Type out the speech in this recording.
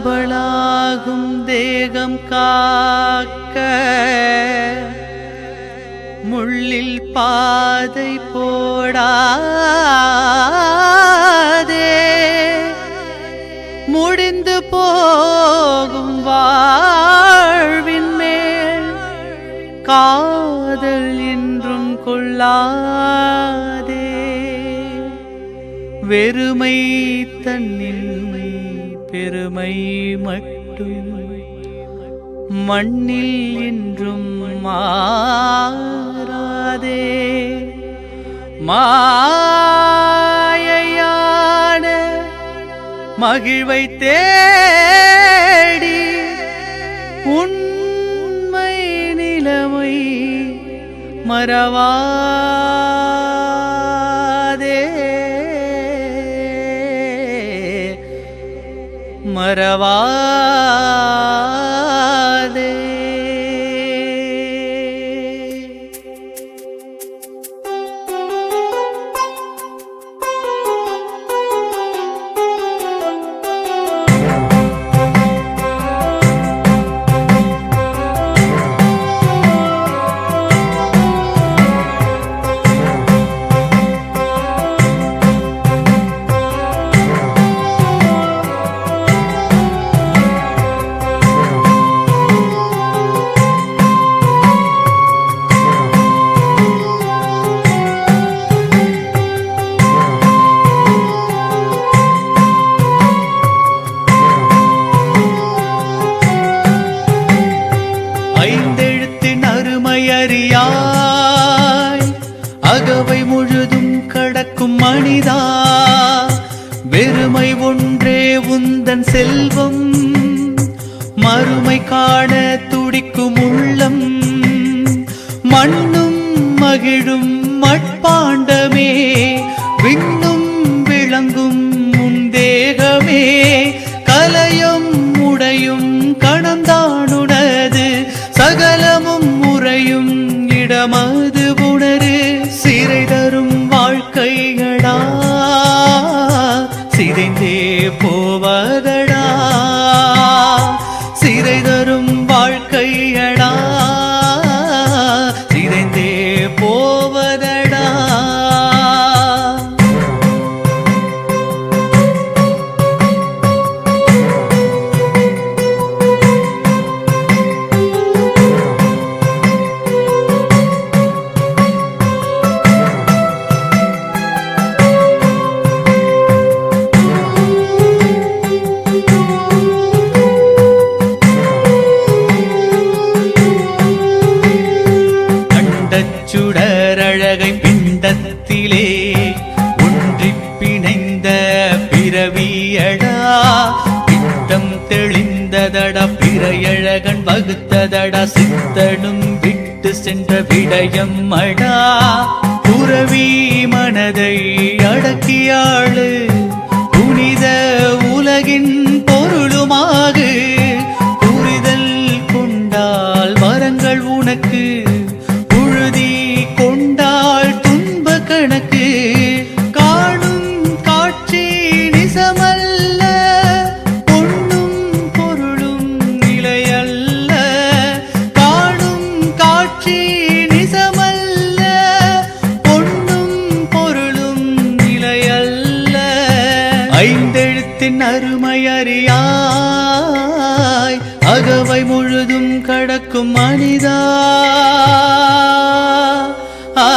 சாம்பலாகும் தேகம் காக்க முள்ளில் பாதை போடாதே. முடிந்து போகும் வாழ்வின் மேல் காதல் என்றும் கொள்ளாதே. வெறுமை தன்னின்மை பெருமை மட்டும். மண்ணில் இன்றும் மாறாதே. மாயையான மகிழ்வை தேடி உண்மை நிலைமை மறவா മരവാ அறியாய். அகவை முழுதும் கடக்கும் மனிதா. வெறுமை ஒன்றே உந்தன் செல்வம். மறுமை காண துடிக்கும் உள்ளம். மண்ணும் மகிழும் மட்பாண்டமே. இடமது உணரு சிறை தரும் பிறையழகன் வகுத்ததடா சித்தனும் விட்டு சென்ற விடயம் அடா. புறவி மனதை அடக்கியாளு புனித உலகின் ஐந்தெழுத்தின் அருமை அறியாய் அகவை முழுதும் கடக்கும் மனிதா ஆ